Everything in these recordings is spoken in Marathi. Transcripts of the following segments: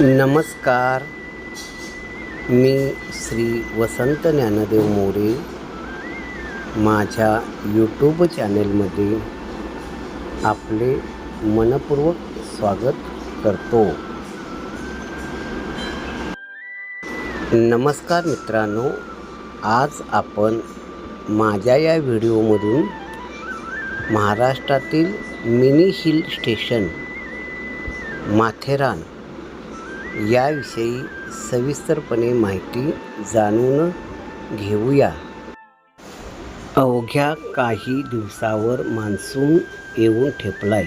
नमस्कार. मी श्री वसंत ज्ञानदेव मोरे. माझ्या यूट्यूब चॅनेलमध्ये आपले मनपूर्वक स्वागत करतो. नमस्कार मित्रांनो. आज आपण माझ्या या व्हिडिओमधून महाराष्ट्रातील मिनी हिल स्टेशन माथेरान याविषयी सविस्तरपणे माहिती जाणून घेऊया. अवघ्या काही दिवसावर मान्सून येऊन ठेपलाय.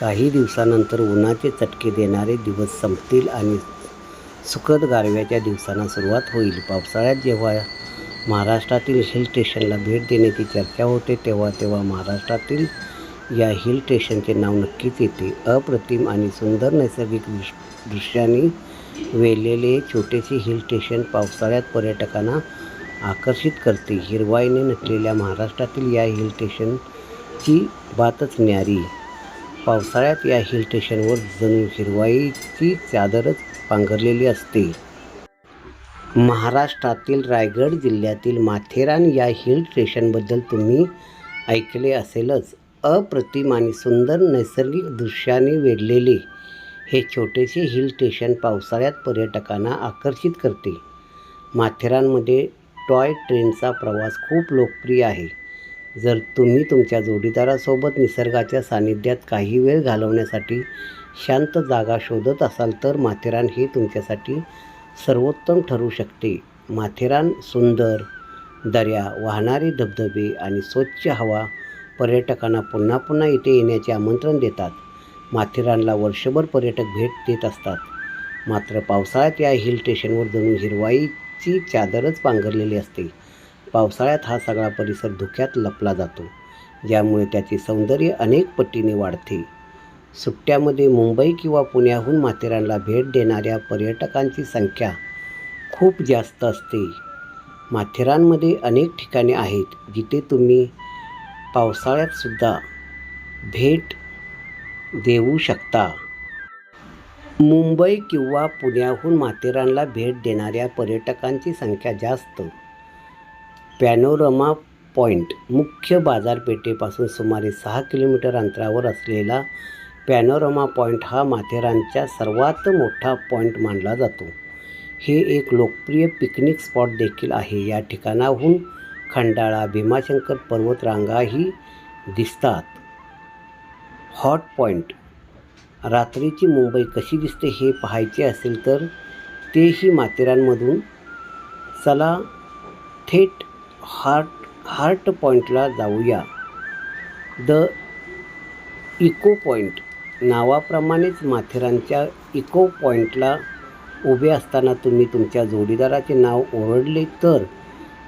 काही दिवसानंतर उन्हाचे चटके देणारे दिवस संपतील आणि सुखद गारव्याच्या दिवसांना सुरुवात होईल. पावसाळ्यात जेव्हा महाराष्ट्रातील हिल स्टेशनला भेट देण्याची चर्चा होते तेव्हा तेव्हा महाराष्ट्रातील या हिल स्टेशनचे नाव नक्कीच येते. अप्रतिम आणि सुंदर नैसर्गिक दृश दृश्यांनी वेलेले छोटेसे हिल स्टेशन पावसाळ्यात पर्यटकांना आकर्षित करते. हिरवाईने नटलेल्या महाराष्ट्रातील या हिल स्टेशनची बातच न्यारी. पावसाळ्यात या हिल स्टेशनवर जणू हिरवाईची चादरच पांघरलेली असते. महाराष्ट्रातील रायगड जिल्ह्यातील माथेरान या हिल स्टेशनबद्दल तुम्ही ऐकले असेलच. अप्रतिम आणि सुंदर नैसर्गिक दृश्याने वेढलेले हे छोटेसे हिल स्टेशन पावसाळ्यात पर्यटकांना आकर्षित करते. माथेरानमध्ये टॉय ट्रेनचा प्रवास खूप लोकप्रिय आहे. जर तुम्ही तुमच्या जोडीदारासोबत निसर्गाच्या सानिध्यात काही वेळ घालवण्यासाठी शांत जागा शोधत असाल तर माथेरान हे तुमच्यासाठी सर्वोत्तम ठरू शकते. माथेरान सुंदर दऱ्या वाहणारे धबधबे आणि स्वच्छ हवा पर्यटकांना पुन्हा पुन्हा इथे येण्याचे आमंत्रण देतात. माथेरानला वर्षभर पर्यटक भेट देत असतात. मात्र पावसाळ्यात या हिल स्टेशनवर जणू हिरवाईची चादरच पांघरलेली असते. पावसाळ्यात हा सगळा परिसर धुक्यात लपला जातो. ज्यामुळे त्याचे सौंदर्य अनेक पटीने वाढते. सुट्ट्यामध्ये मुंबई किंवा पुण्याहून माथेरानला भेट देणाऱ्या पर्यटकांची संख्या खूप जास्त असते. माथेरानमध्ये अनेक ठिकाणे आहेत जिथे तुम्ही पावसाळ्यातसुद्धा भेट देऊ शकता. मुंबई किंवा पुण्याहून माथेरानला भेट देणाऱ्या पर्यटकांची संख्या जास्त. पॅनोरमा पॉईंट मुख्य बाजारपेठेपासून सुमारे सहा किलोमीटर अंतरावर असलेला पॅनोरमा पॉईंट हा माथेरानचा सर्वात मोठा पॉईंट मानला जातो. हे एक लोकप्रिय पिकनिक स्पॉट देखील आहे. या ठिकाणाहून खंडाळा भीमाशंकर पर्वतरांगाही दिसतात. हॉट पॉईंट रात्रीची मुंबई कशी दिसते हे पाहायचे असेल तर तेही माथेरानमधून. चला थेट हार्ट हार्ट पॉईंटला जाऊया. द इको पॉईंट नावाप्रमाणेच माथेरानच्या इको पॉईंटला उभे असताना तुम्ही तुमच्या जोडीदाराचे नाव ओरडले तर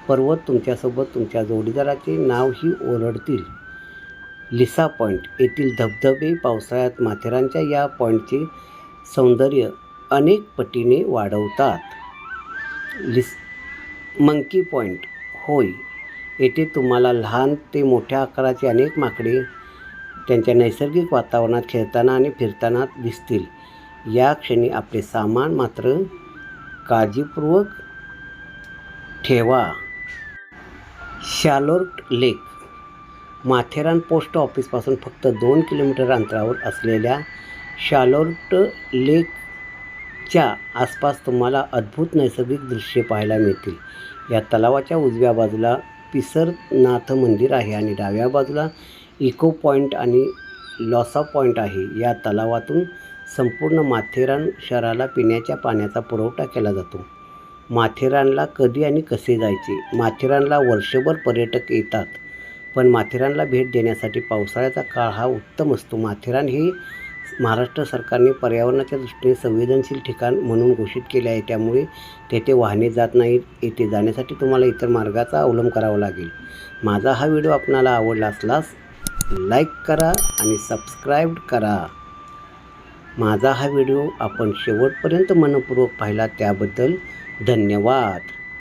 पर्वत तुमच्यासोबत तुमच्या जोडीदाराचे नावही ओरडतील. लिसा पॉईंट येथील धबधबे पावसाळ्यात माथेरानच्या या पॉईंटचे सौंदर्य अनेक पटीने वाढवतात. लिस मंकी पॉईंट होय येथे तुम्हाला लहान ते मोठ्या आकाराचे अनेक माकडे त्यांच्या नैसर्गिक वातावरणात खेळताना आणि फिरताना दिसतील. या क्षणी आपले सामान मात्र काळजीपूर्वक ठेवा. शालोर्ट लेक माथेरान पोस्ट ऑफिसपासून फक्त दोन किलोमीटर अंतरावर असलेल्या शालोर्ट लेकच्या आसपास तुम्हाला अद्भुत नैसर्गिक दृश्ये पाहायला मिळतील. या तलावाच्या उजव्या बाजूला पिसरनाथ मंदिर आहे आणि डाव्या बाजूला इको पॉईंट आणि लॉसा पॉईंट आहे. या तलावातून संपूर्ण माथेरान शहराला पिण्याच्या पाण्याचा पुरवठा केला जातो. माथेरानला कधी आणि कसे जायचे? माथेरानला वर्षभर पर्यटक येतात. पण माथेरानला भेट देण्यासाठी पावसाळ्याचा काळ हा उत्तम असतो. माथेरान हे महाराष्ट्र सरकारने पर्यावरणाच्या दृष्टीने संवेदनशील ठिकाण म्हणून घोषित केले आहे. त्यामुळे तेथे वाहने जात नाहीत. येथे जाण्यासाठी तुम्हाला इतर मार्गाचा अवलंब करावा लागेल. माझा हा व्हिडिओ आपणाला आवडला असलास लाईक करा आणि सबस्क्राईब करा. माझा हा व्हिडिओ आपण शेवटपर्यंत मनपूर्वक पाहिला त्याबद्दल धन्यवाद.